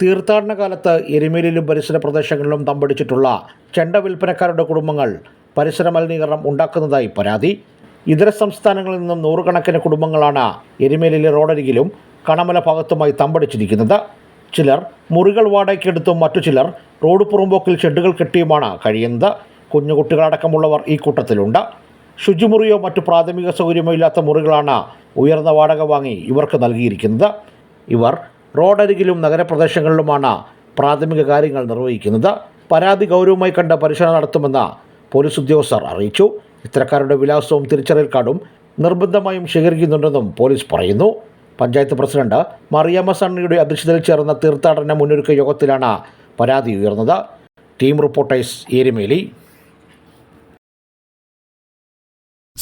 തീർത്ഥാടന കാലത്ത് എരുമേലിയിലും പരിസര പ്രദേശങ്ങളിലും തമ്പടിച്ചിട്ടുള്ള ചെണ്ട വിൽപ്പനക്കാരുടെ കുടുംബങ്ങൾ പരിസര മലിനീകരണം ഉണ്ടാക്കുന്നതായി പരാതി. ഇതര സംസ്ഥാനങ്ങളിൽ നിന്നും നൂറുകണക്കിന് കുടുംബങ്ങളാണ് എരുമേലിയിലെ റോഡരികിലും കണമല ഭാഗത്തുമായി തമ്പടിച്ചിരിക്കുന്നത്. ചിലർ മുറികൾ വാടകയ്ക്കെടുത്തും മറ്റു ചിലർ റോഡ് പുറമ്പോക്കിൽ ഷെഡുകൾ കെട്ടിയുമാണ് കഴിയുന്നത്. കുഞ്ഞുകുട്ടികളടക്കമുള്ളവർ ഈ കൂട്ടത്തിലുണ്ട്. ശുചിമുറിയോ മറ്റു പ്രാഥമിക സൗകര്യമോ ഇല്ലാത്ത മുറികളാണ് ഉയർന്ന വാടക വാങ്ങി ഇവർക്ക് നൽകിയിരിക്കുന്നത്. ഇവർ റോഡരികിലും നഗരപ്രദേശങ്ങളിലുമാണ് പ്രാഥമിക കാര്യങ്ങൾ നിർവഹിക്കുന്നത്. പരാതി ഗൗരവമായി കണ്ട് പരിശോധന നടത്തുമെന്ന് പോലീസ് ഉദ്യോഗസ്ഥർ അറിയിച്ചു. ഇത്തരക്കാരുടെ വിലാസവും തിരിച്ചറിയൽ കാർഡും നിർബന്ധമായും ശേഖരിക്കുന്നുണ്ടെന്നും പോലീസ് പറയുന്നു. പഞ്ചായത്ത് പ്രസിഡന്റ് മറിയമ്മ സണ്ണിയുടെ അധ്യക്ഷതയിൽ ചേർന്ന തീർത്ഥാടന മുന്നൊരുക്ക യോഗത്തിലാണ് പരാതി ഉയർന്നത്. Team reporters Erumeli.